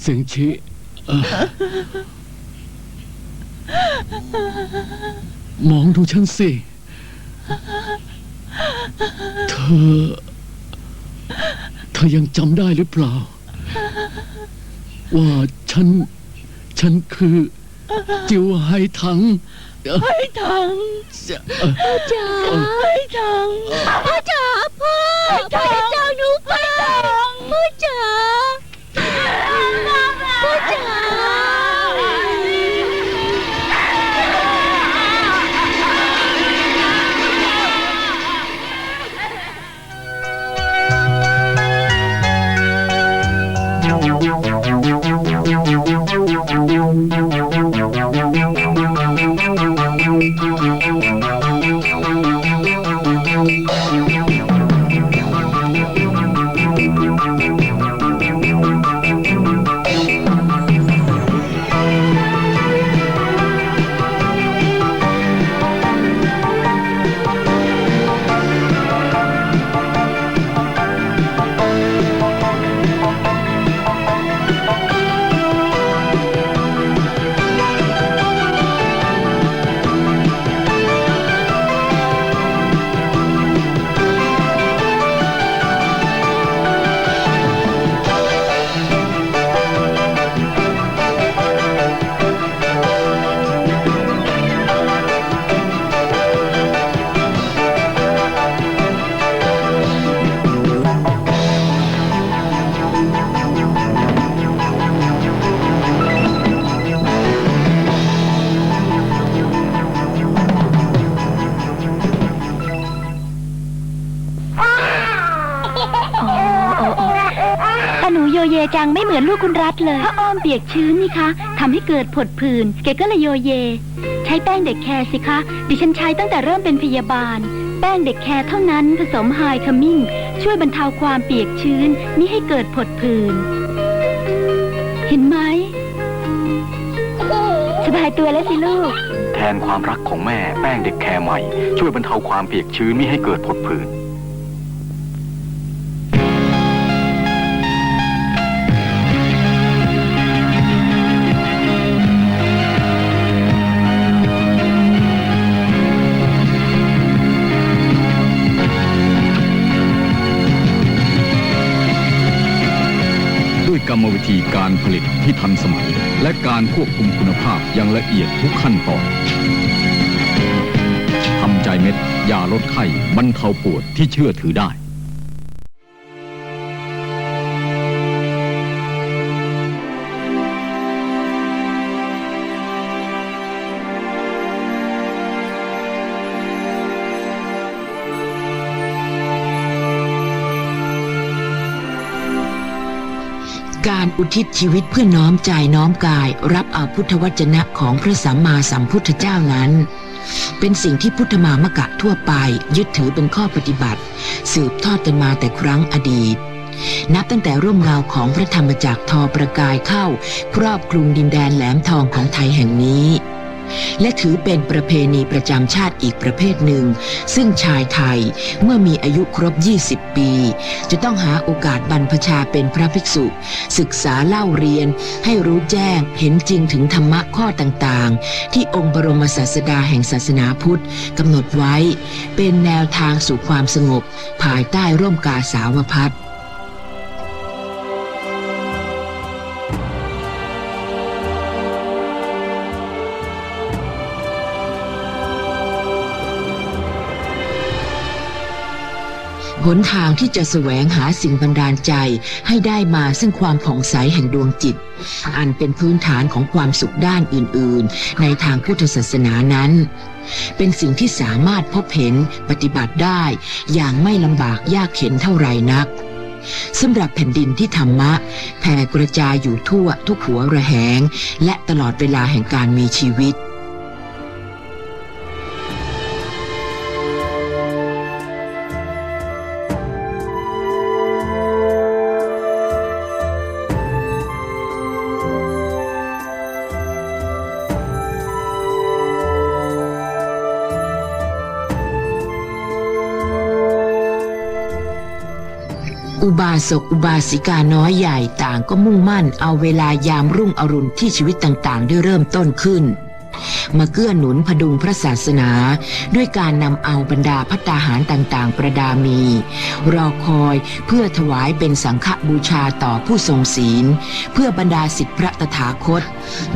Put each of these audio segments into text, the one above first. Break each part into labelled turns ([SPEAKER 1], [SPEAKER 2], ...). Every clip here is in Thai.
[SPEAKER 1] เสียงชิเอ่อมองดูฉันสิ เธอ เธอยังจำได้หรือเปล่า ว่าฉัน ฉันคือ จิวไฮถังเอ่อ
[SPEAKER 2] ไอ้ถัง
[SPEAKER 1] เอ่อ
[SPEAKER 3] จ๋า
[SPEAKER 2] ไอ้ถัง
[SPEAKER 3] พ่อจ๋าพ่อพ่อจ๋า หนู
[SPEAKER 4] โยเยจังไม่เหมือนลูกคุณรัฐเลยผ้าอ้อมเปียกชื้นนี่คะทำให้เกิดผดผื่นแกก็เลยโยเย ใช้แป้งเด็กแคร์สิคะ ดิฉันใช้ตั้งแต่เริ่มเป็นพยาบาล แป้งเด็กแคร์เท่านั้นผสมไฮขมิ้นช่วยบรรเทาความเปียกชื้นมิให้เกิดผดผื่นเห็นไหมสบายตัวแล้วสิลูก
[SPEAKER 5] แทนความรักของแม่แป้งเด็กแคร์ใหม่ ช่วยบรรเทาความเปียกชื้นไม่ให้เกิดผดผื่น
[SPEAKER 6] มวิธีการผลิตที่ทันสมัย และการควบคุมคุณภาพอย่างละเอียดทุกขั้นตอนทำใจเม็ดยาลดไข้บรรเทาปวดที่เชื่อถือได้
[SPEAKER 7] การอุทิศชีวิตเพื่อน้อมใจน้อมกาย รับเอาพุทธวจนะของพระสัมมาสัมพุทธเจ้านั้น เป็นสิ่งที่พุทธมามกะทั่วไป ยึดถือเป็นข้อปฏิบัติ สืบทอดกันมาแต่ครั้งอดีต นับตั้งแต่ร่มเงาของพระธรรมจักรทอประกายเข้า ครอบคลุมดินแดนแหลมทองของไทยแห่งนี้ และถือเป็นประเพณีประจำชาติอีกประเภทหนึ่ง ซึ่งชายไทยเมื่อมีอายุครบ 20 ปี จะต้องหาโอกาสบรรพชาเป็นพระภิกษุ ศึกษาเล่าเรียนให้รู้แจ้งเห็นจริงถึงธรรมะข้อต่างๆ ที่องค์บรมศาสดาแห่งศาสนาพุทธกำหนดไว้ เป็นแนวทางสู่ความสงบ ภายใต้ร่มกาสาวพัฒ หนทางที่จะแสวงหาสิ่งบันดาลใจให้ได้มาซึ่งความผ่องใสแห่งดวงจิต อันเป็นพื้นฐานของความสุขด้านอื่น ๆ ในทางพุทธศาสนานั้น เป็นสิ่งที่สามารถพบเห็นปฏิบัติได้อย่างไม่ลำบากยากเข็นเท่าไรนักสำหรับแผ่นดินที่ธรรมะแผ่กระจายอยู่ทั่วทุกหัวระแหง และตลอดเวลาแห่งการมีชีวิต บาสกอุบาสิกาน้อยใหญ่ต่างก็มุ่งมั่นเอาเวลายามรุ่งอรุณที่ชีวิตต่างๆ ได้เริ่มต้นขึ้น มาเกื้อหนุนพดุงพระศาสนา ด้วยการนำเอาบรรดาพัตตาหารต่างๆ ประดามี รอคอยเพื่อถวายเป็นสังฆบูชาต่อผู้ทรงศีล เพื่อบรรดาสิทธิพระตถาคต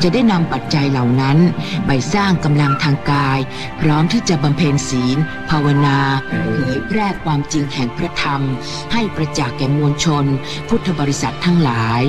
[SPEAKER 7] จะได้นำปัจจัยเหล่านั้นไปสร้างกำลังทางกาย พร้อมที่จะบำเพ็ญศีล ภาวนาเผยแพร่ความจริงแห่งพระธรรม ให้ประจักษ์แก่มวลชน พุทธบริษัททั้งหลาย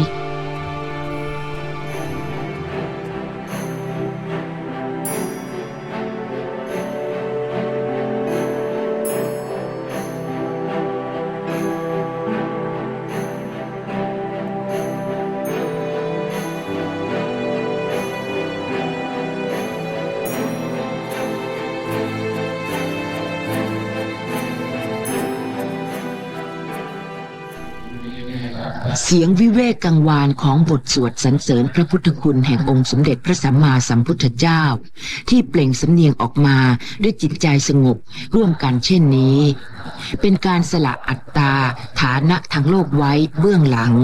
[SPEAKER 7] เสียงวิเวกกังวานของบทสวดสรรเสริญพระพุทธคุณแห่งองค์สมเด็จพระสัมมาสัมพุทธเจ้า ที่เปล่งสำเนียงออกมาด้วยจิตใจสงบร่วมกันเช่นนี้ เป็นการสละอัตตาฐานะทางโลกไว้เบื้องหลัง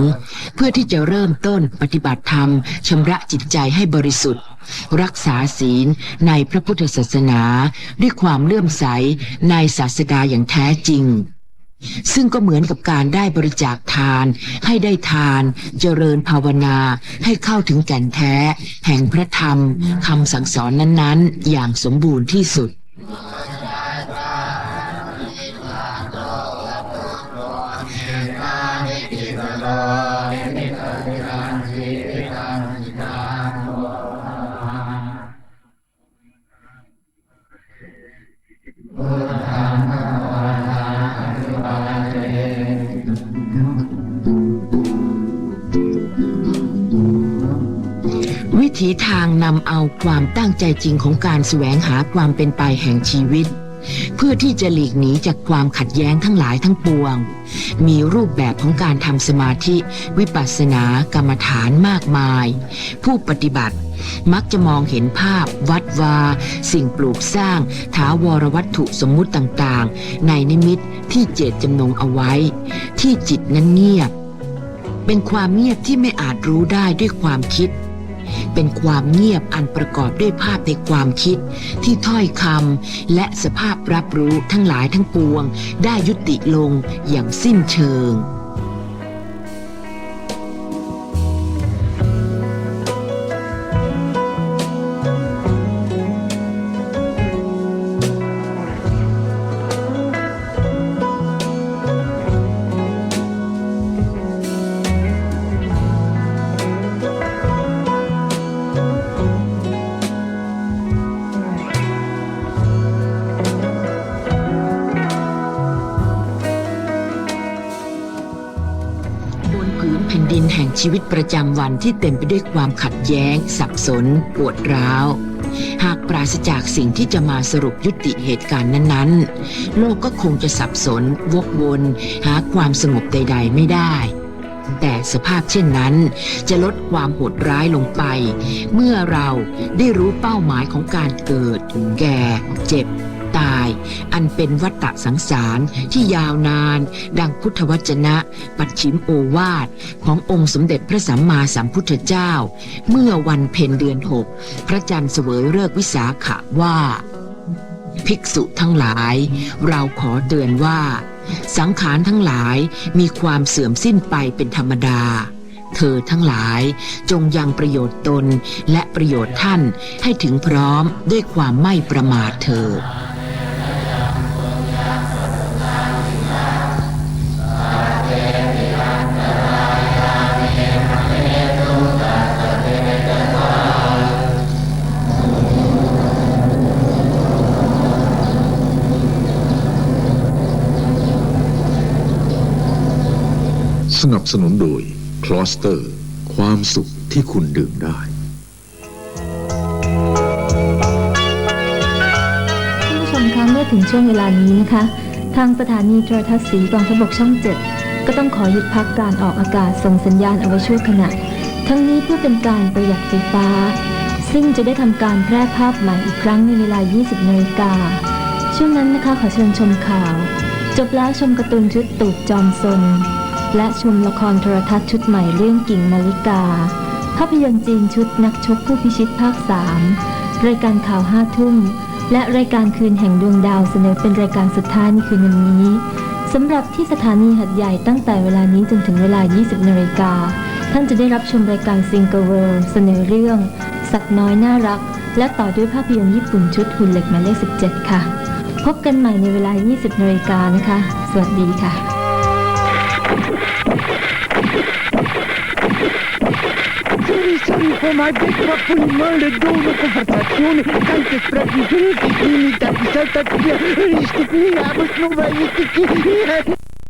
[SPEAKER 7] เพื่อที่จะเริ่มต้นปฏิบัติธรรมชำระจิตใจให้บริสุทธิ์ รักษาศีลในพระพุทธศาสนา ด้วยความเลื่อมใสในศาสดาอย่างแท้จริง ซึ่งก็เหมือนกับการได้บริจาคทาน ให้ได้ทาน เจริญภาวนา ให้เข้าถึงแก่นแท้ แห่งพระธรรมคำสั่งสอนนั้นๆ อย่างสมบูรณ์ที่สุด ถีทางนำเอาความตั้งใจจริงของการแสวงหาความเป็นไปแห่งชีวิต เพื่อที่จะหลีกหนีจากความขัดแย้งทั้งหลายทั้งปวง มีรูปแบบของการทำสมาธิ วิปัสสนากรรมฐานมากมาย ผู้ปฏิบัติมักจะมองเห็นภาพวัดวา สิ่งปลูกสร้างถาวรวัตถุสมมุติต่างๆ ในนิมิตที่เจตจำนงเอาไว้ ที่จิตนั้นเงียบ เป็นความเงียบที่ไม่อาจรู้ได้ด้วยความคิด เป็นความเงียบอันประกอบด้วยภาพในความคิด ที่ถ้อยคำและสภาพรับรู้ทั้งหลายทั้งปวง ได้ยุติลงอย่างสิ้นเชิง ชีวิตประจำวันที่เต็มไปด้วยความขัดแย้ง สับสน ปวดร้าว หากปราศจากสิ่งที่จะมาสรุปยุติเหตุการณ์นั้นๆ โลกก็คงจะสับสน วกวน หาความสงบใด ๆ ไม่ได้ แต่สภาพเช่นนั้น จะลดความโหดร้ายลงไป เมื่อเราได้รู้เป้าหมายของการเกิด แก่ เจ็บ ตาย อันเป็นวัฏฏะสังสารที่ยาวนาน ดังพุทธวจนะ ปัจฉิมโอวาทขององค์สมเด็จพระสัมมาสัมพุทธเจ้า เมื่อวันเพ็ญเดือนหกพระจันทร์เสวยเลิกวิสาขะว่า ภิกษุทั้งหลาย เราขอเตือนว่า สังขารทั้งหลายมีความเสื่อมสิ้นไปเป็นธรรมดาเธอทั้งหลายจงยังประโยชน์ตนและประโยชน์ท่านให้ถึงพร้อมด้วยความไม่ประมาทเถิด
[SPEAKER 8] นับสนุนโดยคลอสเตอร์ ความสุขที่คุณดื่มได้
[SPEAKER 3] ท่านผู้ชมคะเมื่อถึงช่วงเวลานี้นะคะ ทางสถานีโทรทัศน์สีกองทบกช่องเจ็ดก็ต้องขอหยุดพักการออกอากาศส่งสัญญาณเอาไว้ชั่วขณะ ทั้งนี้เพื่อเป็นการประหยัดไฟฟ้า ซึ่งจะได้ทำการแพร่ภาพใหม่อีกครั้งในเวลา 20นาฬิกาช่วงนั้นนะคะขอเชิญชมข่าว จบแล้วชมการ์ตูนชุดตูดจอมซน และชมละครโทรทัศน์ชุดใหม่เรื่องกิ่งมาริกา ภาพยนตร์จีนชุดนักชกผู้พิชิตภาค3รายการข่าวห้าทุ่มและรายการคืนแห่งดวงดาวเสนอเป็นรายการสุดท้ายในคืนวันนี้สำหรับที่สถานีหัดใหญ่ตั้งแต่เวลานี้จนถึงเวลา 20นาฬิกาท่านจะได้รับชมรายการซิงเกิลเวิลด์เสนอเรื่อง สัตว์น้อยน่ารัก และต่อด้วยภาพยนตร์ญี่ปุ่นชุดหุ่นเหล็กหมายเลข17 ค่ะ พบกันใหม่ในเวลา 20นาฬิกานะคะ สวัสดีค่ะ
[SPEAKER 2] hijo maldito pulmão dono conversazione, tante previsões, imitação, tatia, esticnia, mas não vai esticar.